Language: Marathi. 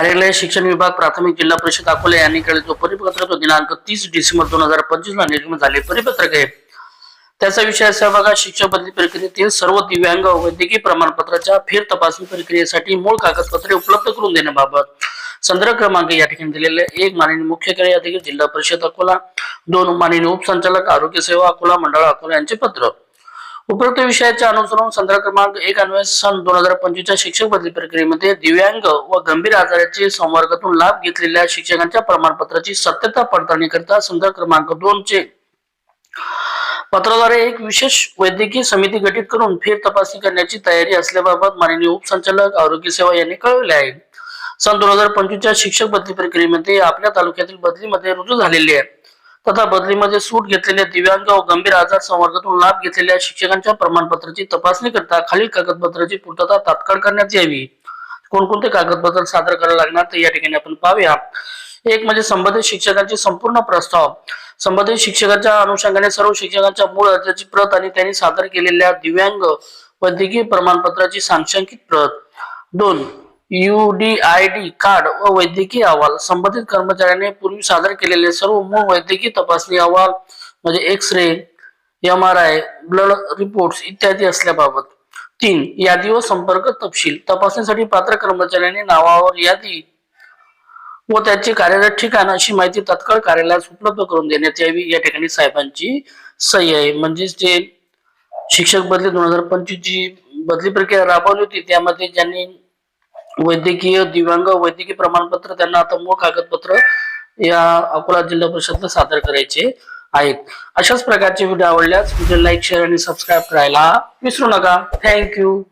कार्यालय शिक्षण विभाग प्राथमिक जिल्हा परिषद अकोला यांनी केले जो परिपत्रक दिनांक तीस डिसेंबर दोन हजार पंचवीस ला निर्गमित झाले परिपत्रक आहे. त्याचा विषय सहभागा शिक्षक बदली प्रक्रियेतील सर्व दिव्यांग वैद्यकीय प्रमाणपत्राच्या फेर तपासणी प्रक्रियेसाठी मूळ कागदपत्रे उपलब्ध करून देण्याबाबत संदर्भ क्रमांक या ठिकाणी दिलेले एक माननीय मुख्य कार्य अधिकारी जिल्हा परिषद अकोला दोन माननीय उपसंचालक आरोग्य सेवा अकोला मंडळ अकोला यांचे पत्र. उपयुक्त विषयाच्या अनुसरून संदर्भ क्रमांक एक अन्वय सन दोन हजार पंचवीसच्या शिक्षक बदली प्रक्रियेमध्ये दिव्यांग व गंभीर आजाराचे संवर्गातून लाभ घेतलेल्या शिक्षकांच्या प्रमाणपत्राची सत्यता पडताळणी करता संदर्भ क्रमांक दोन चे पत्राद्वारे एक विशेष वैद्यकीय समिती गठीत करून फेर तपासणी करण्याची तयारी असल्याबाबत माननीय उपसंचालक आरोग्य सेवा यांनी कळवले आहे. सन दोन हजार पंचवीसच्या शिक्षक बदली प्रक्रियेमध्ये आपल्या तालुक्यातील बदलीमध्ये रुजू झालेली आहे. तथा बदलीमध्ये सूट घेतलेल्या दिव्यांग व गंभीर आजार संवर्गातून लाभ घेतलेल्या शिक्षकांच्या प्रमाणपत्राची तपासणी करता खालील कागदपत्राची पूर्तता तात्काळ करण्यात यावी. कोणकोणते कागदपत्र सादर करायला लागणार ते या ठिकाणी आपण पाहूया. एक म्हणजे संबंधित शिक्षकांचे संपूर्ण प्रस्ताव. संबंधित शिक्षकाच्या अनुषंगाने सर्व शिक्षकांच्या मूळ अर्जाची प्रत आणि त्यांनी सादर केलेल्या दिव्यांग वैद्यकीय प्रमाणपत्राची सांशंकित प्रत. दोन डी कार्ड व वैद्यकीय अहवाल संबंधित कर्मचाऱ्याने पूर्वी सादर केलेले सर्व मूळ वैद्यकीय तपासणी अहवाल म्हणजे X ray M R I blood reports इत्यादी असल्याबाबत. तीन यादी व संपर्क तपशील तपासणीसाठी पात्र कर्मचाऱ्यांनी नावावर यादी व त्याचे कार्यरत ठिकाण अशी माहिती तत्काळ कार्यालयास उपलब्ध करून देण्यात यावी. या ठिकाणी साहेबांची सही आहे. म्हणजेच जे शिक्षक बदली दोन हजार पंचवीस जी बदली प्रक्रिया राबवली होती त्यामध्ये ज्यांनी वैद्यकीय दिव्यांग वैद्यकीय प्रमाणपत्र त्यांना आता मूळ कागदपत्र या अकोला जिल्हा परिषदला सादर करायचे आहेत. अशाच प्रकारचे व्हिडिओ आवडल्यास व्हिडिओ लाईक शेअर आणि सबस्क्राईब करायला विसरू नका. थँक्यू.